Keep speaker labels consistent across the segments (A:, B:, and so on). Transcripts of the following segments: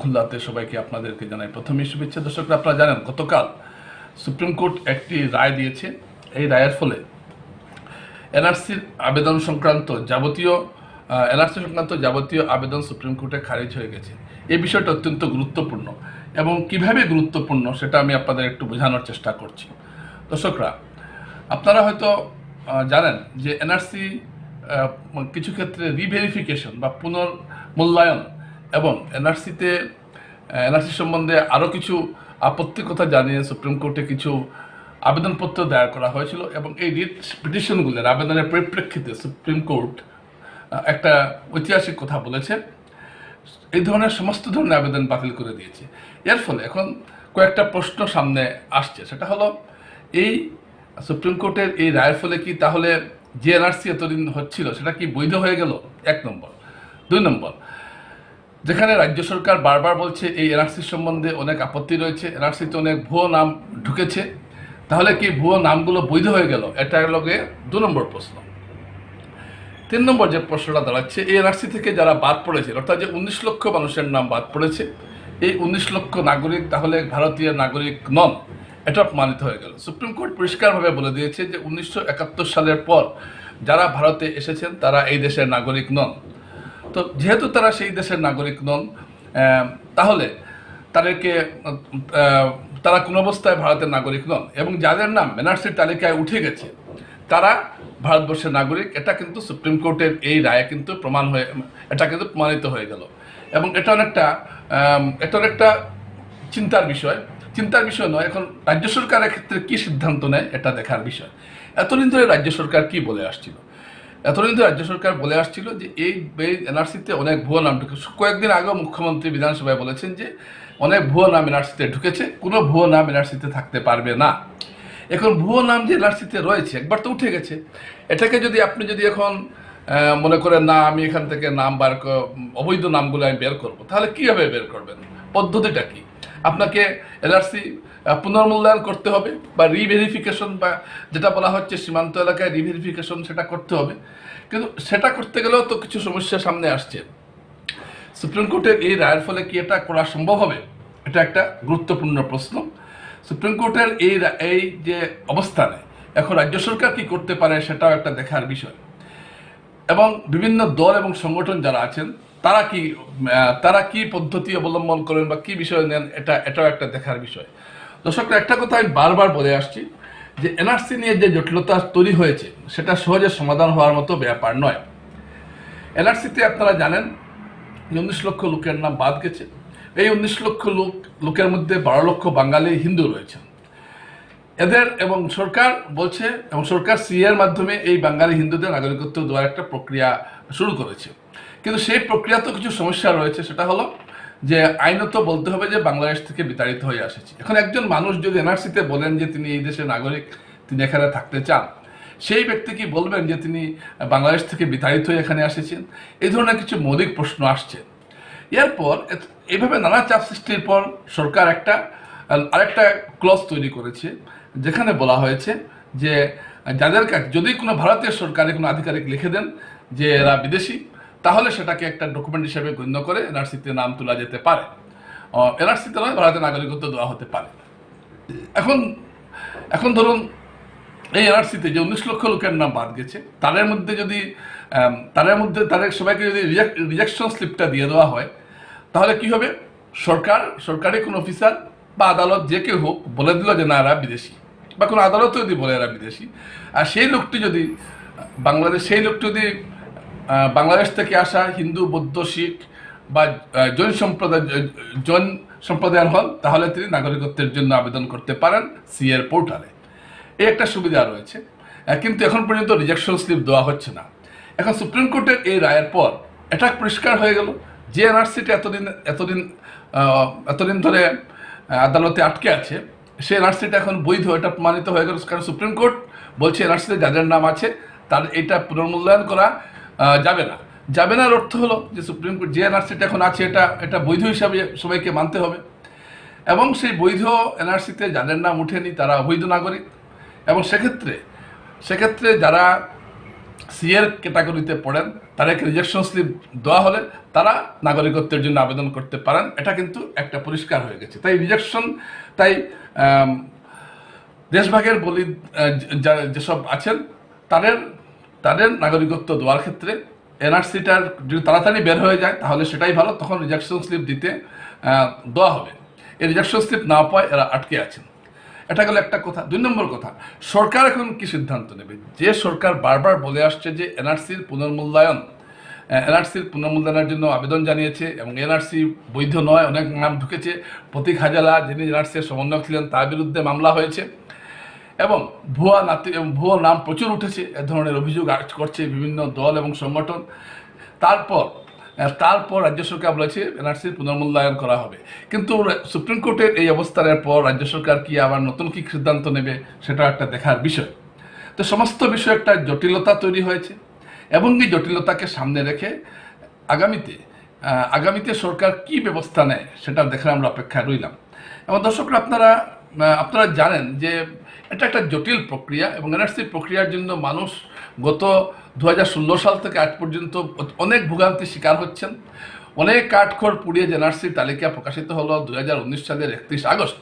A: খুলনাতে সবাইকে আপনাদেরকে জানাই প্রথমেই শুভেচ্ছা। দর্শকরা, আপনারা জানেন, গতকাল সুপ্রিম কোর্ট একটি রায় দিয়েছে। এই রায়ের ফলে এনআরসির আবেদন সংক্রান্ত যাবতীয় এনআরসি সংক্রান্ত যাবতীয় আবেদন সুপ্রিম কোর্টে খারিজ হয়ে গেছে। এই বিষয়টা অত্যন্ত গুরুত্বপূর্ণ এবং কীভাবে গুরুত্বপূর্ণ সেটা আমি আপনাদের একটু বোঝানোর চেষ্টা করছি। দর্শকরা, আপনারা হয়তো জানেন যে এনআরসি কিছু ক্ষেত্রে রিভেরিফিকেশন বা পুনর্মূল্যায়ন এবং এনআরসিতে এনআরসি সম্বন্ধে আরও কিছু আপত্তির কথা জানিয়ে সুপ্রিম কোর্টে কিছু আবেদনপত্র দায়ের করা হয়েছিল এবং এই রিট পিটিশনগুলোর আবেদনের পরিপ্রেক্ষিতে সুপ্রিম কোর্ট একটা ঐতিহাসিক কথা বলেছে। এই ধরনের সমস্ত ধরনের আবেদন বাতিল করে দিয়েছে। এর ফলে এখন কয়েকটা প্রশ্ন সামনে আসছে। সেটা হলো, এই সুপ্রিম কোর্টের এই রায়ের ফলে কি তাহলে যে এনআরসি এতদিন হচ্ছিল, সেটা কি বৈধ হয়ে গেল? এক নম্বর। দুই নম্বর যেখানে রাজ্য সরকার বারবার বলছে এই এনআরসি সম্বন্ধে অনেক আপত্তি রয়েছে, এনআরসিতে অনেক ভুয়ো নাম ঢুকেছে। তাহলে কি ভুয়ো নামগুলো বৈধ হয়ে গেল? এটা লগে দু নম্বর প্রশ্ন। তিন নম্বর যে প্রশ্নটা দাঁড়াচ্ছে, এই এনআরসি থেকে যারা বাদ পড়েছে, অর্থাৎ যে উনিশ লক্ষ মানুষের নাম বাদ পড়েছে, এই উনিশ লক্ষ নাগরিক তাহলে ভারতীয় নাগরিক নন, এটা প্রমাণিত হয়ে গেল। সুপ্রিম কোর্ট পরিষ্কারভাবে বলে দিয়েছে যে উনিশশো একাত্তর সালের পর যারা ভারতে এসেছেন, তারা এই দেশের নাগরিক নন। তো যেহেতু তারা সেই দেশের নাগরিক নন তাহলে তাদেরকে তারা কোনো অবস্থায় ভারতের নাগরিক নন। এবং যাদের নাম এনআরসির তালিকায় উঠে গেছে, তারা ভারতবর্ষের নাগরিক। এটা কিন্তু সুপ্রিম কোর্টের এই রায়ে কিন্তু প্রমাণ হয়ে, এটা কিন্তু প্রমাণিত হয়ে গেল। এবং এটা অনেকটা এটা অনেকটা চিন্তার বিষয়। চিন্তার বিষয় নয়, এখন রাজ্য সরকারের ক্ষেত্রে কি সিদ্ধান্ত নেয়, এটা দেখার বিষয়। এতদিন ধরে রাজ্য সরকার কি বলে আসছিল? এতদিন তো রাজ্য সরকার বলে আসছিল যে এই এনআরসিতে অনেক ভুয়ো নাম ঢুকে কয়েকদিন আগেও মুখ্যমন্ত্রী বিধানসভায় বলেছেন যে অনেক ভুয়ো নাম এনআরসিতে ঢুকেছে, কোনো ভুয়ো নাম এনআরসিতে থাকতে পারবে না। এখন ভুয়ো নাম যে এনআরসিতে রয়েছে, একবার তো উঠে গেছে। এটাকে যদি আপনি যদি এখন মনে করেন না, আমি এখান থেকে নাম বার অবৈধ নামগুলো আমি বের করব, তাহলে কীভাবে বের করবেন? পদ্ধতিটা কি? আপনাকে এলআরসি পুনর্মূল্যায়ন করতে হবে বা রিভেরিফিকেশন বা যেটা বলা হচ্ছে সীমান্ত এলাকায় রিভেরিফিকেশন সেটা করতে হবে। কিন্তু সেটা করতে গেলেও তো কিছু সমস্যা সামনে আসছে। সুপ্রিম কোর্টের এই রায়ের ফলে কি এটা করা সম্ভব হবে? এটা একটা গুরুত্বপূর্ণ প্রশ্ন। সুপ্রিম কোর্টের এই এই যে অবস্থানে এখন রাজ্য সরকার কি করতে পারে সেটাও একটা দেখার বিষয়। এবং বিভিন্ন দল এবং সংগঠন যারা আছেন তারা কি তারা কি পদ্ধতি অবলম্বন করেন বা কি বিষয় নেন, এটা, এটাও একটা দেখার বিষয়। দর্শকরা, একটা কথা আমি বারবার বলে আসছি যে, এনআরসি নিয়ে যে জটিলতা তৈরি হয়েছে, সেটা সহজে সমাধান হওয়ার মতো ব্যাপার নয়। এনআরসিতে আপনারা জানেন উনিশ লক্ষ লোকের নাম বাদ গেছে। এই উনিশ লক্ষ লোক, লোকের মধ্যে বারো লক্ষ বাঙালি হিন্দু রয়েছেন। এদের এবং সরকার বলছে, এবং সরকার সি এর মাধ্যমে এই বাঙালি হিন্দুদের নাগরিকত্ব দেওয়ার একটা প্রক্রিয়া শুরু করেছে। কিন্তু সেই প্রক্রিয়াতে কিছু সমস্যা রয়েছে। সেটা হলো যে আইনত বলতে হবে যে বাংলাদেশ থেকে বিতাড়িত হয়ে আসেছি এখন একজন মানুষ যদি এনআরসিতে বলেন যে তিনি এই দেশের নাগরিক, তিনি এখানে থাকতে চান, সেই ব্যক্তি কি বলবেন যে তিনি বাংলাদেশ থেকে বিতাড়িত হয়ে এখানে এসেছেন? এই ধরনের কিছু মৌলিক প্রশ্ন আসছে। এরপর এইভাবে নানা চাপ সৃষ্টির পর সরকার একটা, আরেকটা ক্লজ তৈরি করেছে, যেখানে বলা হয়েছে যে যাদের যদি কোনো ভারতীয় সরকারে কোনো আধিকারিক লিখে দেন যে এরা বিদেশি তাহলে সেটাকে একটা ডকুমেন্ট হিসেবে গণ্য করে এনআরসিতে নাম তোলা যেতে পারে। এনআরসিতে নয়, ভারতের নাগরিকত্ব দেওয়া হতে পারে। এখন এখন ধরুন, এই এনআরসিতে যে উনিশ লক্ষ লোকের নাম বাদ গেছে, তাদের মধ্যে যদি তাদের মধ্যে, তাদের সবাইকে যদি রিজেকশন স্লিপটা দিয়ে দেওয়া হয়, তাহলে কি হবে? সরকার সরকারি কোনো অফিসার বা আদালত যে কেউ হোক বলে দিল যে না, এরা বিদেশি। বা কোনো আদালত যদি বলে এরা বিদেশি। আর সেই লোকটি যদি, বাংলাদেশ, সেই লোকটি যদি বাংলাদেশ থেকে আসা হিন্দু, বৌদ্ধ, শিখ বা জৈন সম্প্রদায় জৈন সম্প্রদায়ের হন, তাহলে তিনি নাগরিকত্বের জন্য আবেদন করতে পারেন সি এর পোর্টালে। এই একটা সুবিধা রয়েছে। কিন্তু এখন পর্যন্ত রিজেকশন স্লিপ দেওয়া হচ্ছে না। এখন সুপ্রিম কোর্টের এই রায়ের পর এটা পরিষ্কার হয়ে গেল। যে এনআরসিটা এতদিন এতদিন এতদিন ধরে আদালতে আটকে আছে। সে এনআরসিটা এখন বৈধ, এটা প্রমাণিত হয়ে গেল। কারণ সুপ্রিম কোর্ট বলছে এনআরসিতে যাদের নাম আছে, তার এটা পুনর্মূল্যায়ন করা যাবে না। যাবে না অর্থ হলো যে সুপ্রিম কোর্ট যে এনআরসিটা এখন আছে, এটা এটা বৈধ হিসাবে সবাইকে মানতে হবে। এবং সেই বৈধ এনআরসিতে যাদের নাম উঠেনি, তারা অবৈধ নাগরিক। এবং সেক্ষেত্রে সেক্ষেত্রে যারা সি এর ক্যাটাগরিতে পড়েন, তাদেরকে রিজেকশন স্লিপ দেওয়া হলে তারা নাগরিকত্বের জন্য আবেদন করতে পারেন। এটা কিন্তু একটা পরিষ্কার হয়ে গেছে। তাই রিজেকশন তাই দেশভাগের বলি যেসব আছেন, তাদের তাদের নাগরিকত্ব দেওয়ার ক্ষেত্রে এনআরসিটার যদি তাড়াতাড়ি বের হয়ে যায়, তাহলে সেটাই ভালো, তখন রিজেকশন স্লিপ দিতে দেওয়া হবে। এই রিজেকশন স্লিপ না পায়, এরা আটকে আছেন। এটা গেল একটা কথা। দুই নম্বর কথা, সরকার এখন কি সিদ্ধান্ত নেবে? যে সরকার বারবার বলে আসছে যে এনআরসির পুনর্মূল্যায়ন এনআরসির পুনর্মূল্যায়নের জন্য আবেদন জানিয়েছে এবং এনআরসি বৈধ নয়, অনেক নাম ঢুকেছে। প্রতীক হাজালা যিনি এনআরসির সমন্বয়ক ছিলেন, তার বিরুদ্ধে মামলা হয়েছে। এবং ভুয়া নাতি এবং ভুয়া নাম প্রচুর উঠেছে, এ ধরনের অভিযোগ করছে বিভিন্ন দল এবং সংগঠন। তারপর তারপর রাজ্য সরকার বলেছে, এনআরসির পুনর্মূল্যায়ন করা হবে। কিন্তু সুপ্রিম কোর্টের এই অবস্থানের পর রাজ্য সরকার কি আবার নতুন কি সিদ্ধান্ত নেবে, সেটা একটা দেখার বিষয়। তো সমস্ত বিষয় একটা জটিলতা তৈরি হয়েছে এবং এই জটিলতাকে সামনে রেখে আগামীতে আগামীতে সরকার কি ব্যবস্থা নেয় সেটা দেখার আমরা অপেক্ষায় রইলাম। এবং দর্শকরা, আপনারা আপনারা জানেন যে এটা একটা জটিল প্রক্রিয়া এবং এনআরসি প্রক্রিয়ার জন্য মানুষ গত দুহাজার ষোলো সাল থেকে আজ পর্যন্ত অনেক ভোগান্তির শিকার হচ্ছেন। অনেক কাঠখড় পুড়িয়ে যে এনআরসির তালিকা প্রকাশিত হলো দু হাজার উনিশ সালের একত্রিশ আগস্ট।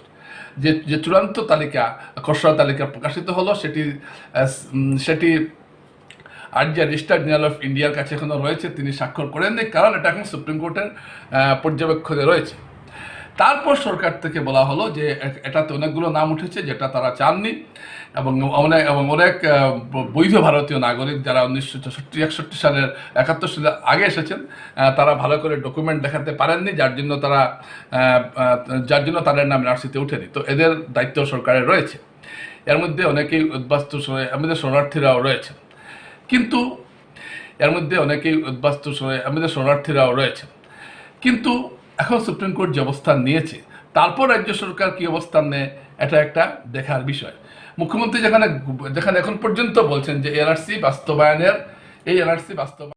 A: যে যে চূড়ান্ত তালিকা, খসড়া তালিকা প্রকাশিত হলো সেটি সেটি আর যে রেজিস্টার জেনারেল অফ ইন্ডিয়ার কাছে এখনও রয়েছে। তিনি স্বাক্ষর করেননি, কারণ এটা এখন সুপ্রিম কোর্টের পর্যবেক্ষণে রয়েছে। তারপর সরকার থেকে বলা হলো যে এটাতে অনেকগুলো নাম উঠেছে যেটা তারা চাননি। এবং অনেক এবং অনেক বৈধ ভারতীয় নাগরিক যারা উনিশশো চৌষট্টি, একষট্টি সালের একাত্তর সালে আগে এসেছেন তারা ভালো করে ডকুমেন্ট দেখাতে পারেননি, যার জন্য তারা যার জন্য তাদের নাম এনআরসিতে উঠেনি। তো এদের দায়িত্ব সরকারের রয়েছে। এর মধ্যে অনেকেই উদ্বাস্তু আমাদের শরণার্থীরাও রয়েছেন। কিন্তু এর মধ্যে অনেকেই উদ্বাস্তু আমাদের শরণার্থীরাও রয়েছেন। কিন্তু এখন সুপ্রিম কোর্ট যে অবস্থান নিয়েছে, তারপর রাজ্য সরকার কি অবস্থান নেয়, এটা একটা দেখার বিষয়। মুখ্যমন্ত্রী যেখানে যেখানে এখন পর্যন্ত বলছেন যে এনআরসি বাস্তবায়নের, এই এনআরসি বাস্তবায়ন